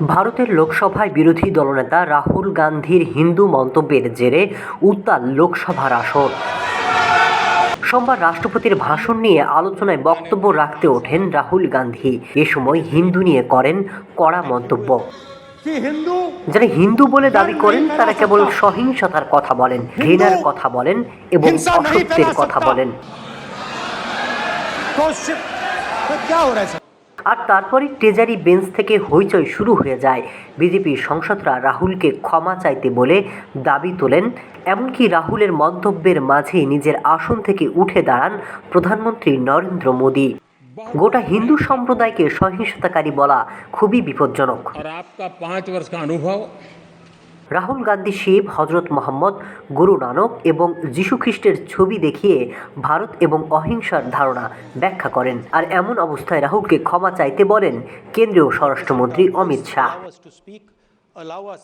ভারতের লোকসভায় বিরোধী দলনেতা রাহুল গান্ধীর হিন্দু মন্তব্যের জেরে উত্তাল লোকসভার আসন সোমবার রাষ্ট্রপতির ভাষণ নিয়ে আলোচনায় বক্তব্য রাখতে ওঠেন রাহুল গান্ধী। এ সময় হিন্দু নিয়ে করেন কড়া মন্তব্য। যারা হিন্দু বলে দাবি করেন তারা কেবল সহিংসতার কথা বলেন ঘৃণার কথা বলেন এবং অসত্যের কথা বলেন। আর তারপরে ট্রেজারি বেঞ্চ থেকে হইচই শুরু হয়ে যায়। বিজেপির সংসদরা রাহুলকে ক্ষমা চাইতে বলে দাবি তোলেন। এমনকি রাহুলের মন্তব্যের মাঝে নিজের আসন থেকে উঠে দাঁড়ান প্রধানমন্ত্রী নরেন্দ্র মোদী। গোটা হিন্দু সম্প্রদায়কে সহিংসতাকারী বলা খুবই বিপজ্জনক। আর আপনার পাঁচ বর্ষ কা অনুভব রাহুল গান্ধী শিব, হজরত মোহাম্মদ, গুরু নানক এবং যীশু খ্রিস্টের ছবি দেখিয়ে ভারত এবং অহিংসার ধারণা ব্যাখ্যা করেন। আর এমন অবস্থায় রাহুলকে ক্ষমা চাইতে বলেন কেন্দ্রীয় স্বরাষ্ট্রমন্ত্রী অমিত শাহ।